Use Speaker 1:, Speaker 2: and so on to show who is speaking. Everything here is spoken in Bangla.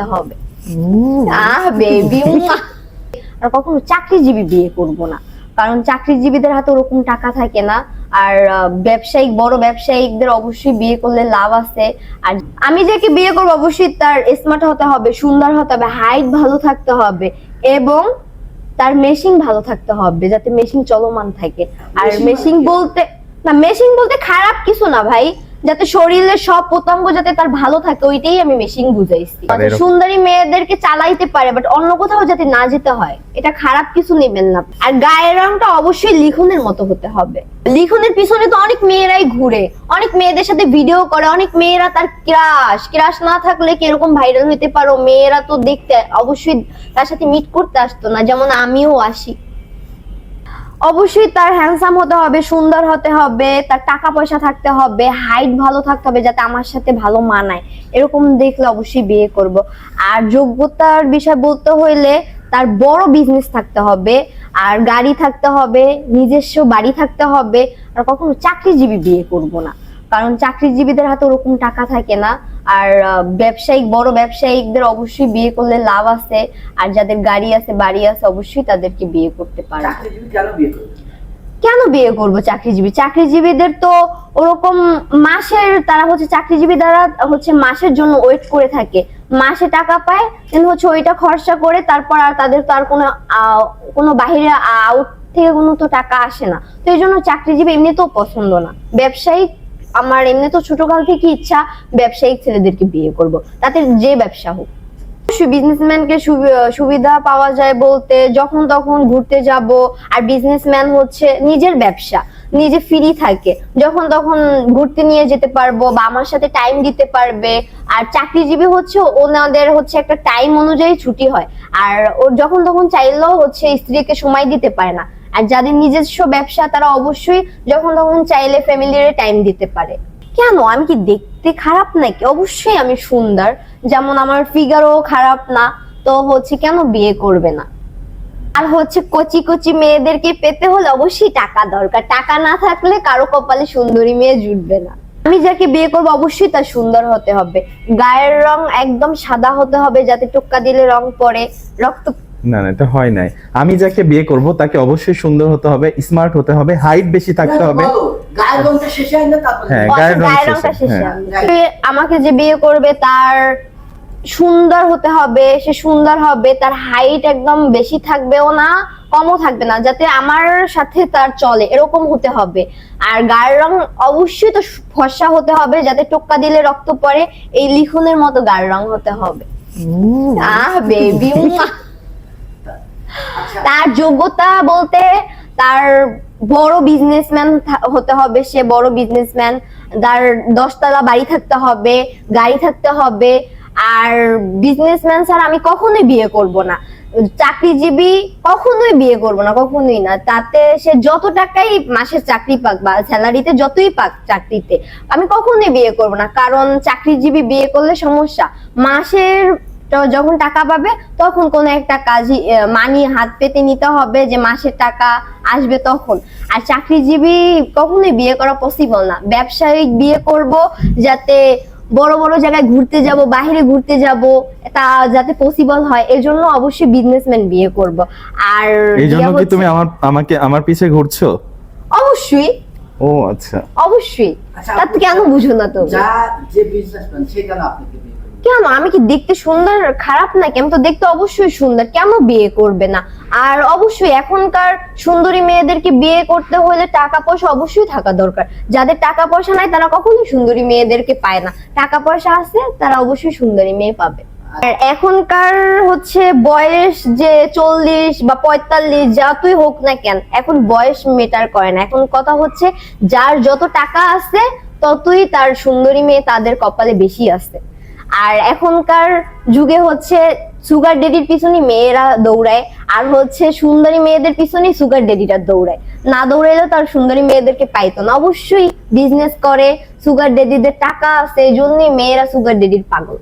Speaker 1: হবে। আহ। বেবি আর কখনো চাকরিজীবী বিয়ে করব না। কারণ চাকরিজীবীদের হাতে ওরকম টাকা থাকে না। আর ব্যবসায়িক বড় ব্যবসায়িকদের অবশ্যই বিয়ে করলে লাভ আছে। আর আমি যাকে বিয়ে করব অবশ্যই তার স্মার্ট হতে হবে সুন্দর হতে হবে হাইট ভালো থাকতে হবে এবং তার মেশিন ভালো থাকতে হবে যাতে মেশিন চলমান থাকে। আর
Speaker 2: Machine
Speaker 1: মেশিং
Speaker 2: কি?
Speaker 1: বলতে না মেশিন বলতে খারাপ কিছু না ভাই। যাতে শরীরের সব প্রত্যঙ্গ যাতে তার ভালো থাকে ওইটাই আমি মেশিন বুঝাইছি। সুন্দরী মেয়েদেরকে চালাইতে পারে বাট অন্য কোথাও যাতে না যেতে হয় এটা খারাপ কিছু নেবেন না। আর গায়ের রংটা অবশ্যই লিখনের মতো হতে হবে। লিখনের পিছনে তো অনেক মেয়েরাই ঘুরে অনেক মেয়েদের সাথে ভিডিও করে অনেক মেয়েরা তার ক্রাশ ক্রাশ না থাকলে কীরকম ভাইরাল হইতে পারো? মেয়েরা তো দেখতে অবশ্যই তার সাথে মিট করতে আসতো না যেমন আমিও আসি। অবশ্যই তার হ্যান্ডসাম হতে হবে, সুন্দর হতে হবে, তার টাকা পয়সা থাকতে হবে হাইট ভালো থাকতে হবে যাতে আমার সাথে ভালো মানায়। এরকম দেখলে অবশ্যই বিয়ে করব। আর যোগ্যতার বিষয় বলতে হইলে তার বড় বিজনেস থাকতে হবে, আর গাড়ি থাকতে হবে, নিজস্ব বাড়ি থাকতে হবে, আর কখনো চাকরিজীবী বিয়ে করব না। কারণ চাকরিজীবীদের হাতে ওরকম টাকা থাকে না। আর ব্যবসায়িক বড় ব্যবসায়িকদের অবশ্যই বিয়ে করলে লাভ আছে। আর যাদের গাড়ি আছে বাড়ি আছে অবশ্যই তাদেরকে বিয়ে করতে পারে।
Speaker 2: কেন বিয়ে করবে?
Speaker 1: চাকরিজীবী? চাকরিজীবীদের তো ওরকম মাসের তারা হচ্ছে চাকরিজীবী দ্বারা হচ্ছে মাসের জন্য ওয়েট করে থাকে। মাসে টাকা পায় কিন্তু হচ্ছে ওইটা খরচা করে তারপর আর তাদের তো আর কোনো আহ, কোনো বাহিরে আউট থেকে কোনো তো টাকা আসে না। তো এই জন্য চাকরিজীবী এমনিতেও পছন্দ না। ব্যবসায়িক আমার এমনি তো ছোটকাল থেকে ইচ্ছা ব্যবসায়িক ছেলেদেরকে বিয়ে করব। তাতে যে ব্যবসা হোক। বিজনেসম্যানকে সুবিধা পাওয়া যায় বলতে যখন তখন ঘুরতে যাব। আর বিজনেসম্যান হচ্ছে নিজের ব্যবসা, নিজে ফ্রি থাকে। যখন তখন ঘুরতে নিয়ে যেতে পারব বা আমার সাথে টাইম দিতে পারবে। আর চাকরিজীবী হচ্ছে ওনাদের হচ্ছে একটা টাইম অনুযায়ী ছুটি হয়। আর ওর যখন তখন চাইলেও হচ্ছে স্ত্রীকে সময় দিতে পারে না। আর যাদের নিজস্ব ব্যবসা, তারা অবশ্যই যখন তখন চাইলে ফ্যামিলির টাইম দিতে পারে। কেন? আমি কি দেখতে খারাপ নাকি? অবশ্যই আমি সুন্দর। যেমন আমার ফিগারও খারাপ না, তো হচ্ছে কেন বিয়ে করবে না? আর হচ্ছে কচি কচি মেয়েদেরকে পেতে হলে অবশ্যই টাকা দরকার। টাকা না থাকলে কারও কপালে সুন্দরী মেয়ে জুটবে না। আমি যাকে বিয়ে করব, অবশ্যই তার সুন্দর হতে হবে। গায়ের রং একদম সাদা হতে হবে, যাতে টোক্কা দিলে রং পড়ে, রক্ত
Speaker 3: না না এটা হয় নাই। আমি যাকে বিয়ে করব তাকে অবশ্যই সুন্দর হতে হবে স্মার্ট হতে হবে হাইট বেশি থাকতে হবে।
Speaker 2: হয়
Speaker 3: হ্যাঁ,
Speaker 1: আমাকে যে বিয়ে করবে তার সুন্দর হতে হবে সে সুন্দর হবে তার হাইট একদম বেশি থাকবেও না কমও থাকবে না যাতে আমার সাথে তার চলে এরকম হতে হবে। আর গায়ের রং অবশ্যই তো ফর্সা হতে হবে যাতে টোক্কা দিলে রক্ত পড়ে এই লিখনের মতো গায়ের রং হতে হবে। আহ বেবি তার যোগ্যতা বলতে তার বড় বিজনেসম্যান হতে হবে, সে বড় বিজনেসম্যান তার দশতলা বাড়ি থাকতে হবে, গাড়ি থাকতে হবে। আর বিজনেসম্যান স্যার আমি কখনোই বিয়ে করব না। চাকরিজীবী কখনোই বিয়ে করব না, কখনোই না। তাতে সে যত টাকাই মাসের চাকরি পাক বা স্যালারিতে যতই পাক চাকরিতে, আমি কখনোই বিয়ে করব না। কারণ চাকরিজীবী বিয়ে করলে সমস্যা। মাসের তো যখন টাকা পাবে তখন কোন একটা কাজই মানি হাত পেতে নিতে হবে যে মাসের টাকা আসবে তখন। আর চাকরিজীবী কখনোই বিয়ে করা পসিবল না। ব্যবসায়িক বিয়ে করব যাতে বড় বড় জায়গায় ঘুরতে যাব বাইরে ঘুরতে যাব তা যাতে পসিবল হয় এর জন্য অবশ্যই বিজনেসম্যান বিয়ে করব। আর
Speaker 3: এই জন্য কি তুমি আমার আমাকে আমার পিছে ঘুরছো?
Speaker 1: অবশ্যই।
Speaker 3: ও আচ্ছা।
Speaker 1: অবশ্যই।
Speaker 2: আচ্ছা,
Speaker 1: তা কেন বুঝো না তো
Speaker 2: যা যে বিজনেসম্যান সে কেন আপনাকে
Speaker 1: কেন? আমি কি দেখতে সুন্দর, খারাপ নাকি? আমি তো দেখতে অবশ্যই সুন্দর। কেন বিয়ে করবে না? আর অবশ্যই এখনকার সুন্দরী মেয়েদেরকে বিয়ে করতে হলে টাকা পয়সা অবশ্যই থাকা দরকার। যাদের টাকা পয়সা নাই, তারা কখনোই সুন্দরী মেয়েদেরকে পায় না। টাকা পয়সা আছে, তারা অবশ্যই সুন্দরী মেয়ে পাবে। আর এখনকার হচ্ছে বয়স যে চল্লিশ বা পঁয়তাল্লিশ যতই হোক না কেন, এখন বয়স মেটার করে না। এখন কথা হচ্ছে, যার যত টাকা আছে, ততই তার সুন্দরী মেয়ে তাদের কপালে বেশি আছে। আর এখনকার যুগে হচ্ছে সুগার ডেডির পিছনে মেয়েরা দৌড়ায়, আর হচ্ছে সুন্দরী মেয়েদের পিছনে সুগার ডেডিটা দৌড়ায়। না দৌড়াইলে তার সুন্দরী মেয়েদেরকে পাইতো না। অবশ্যই বিজনেস করে সুগার ডেডিদের টাকা আছে, এই জন্যই মেয়েরা সুগার ডেডির পাগল।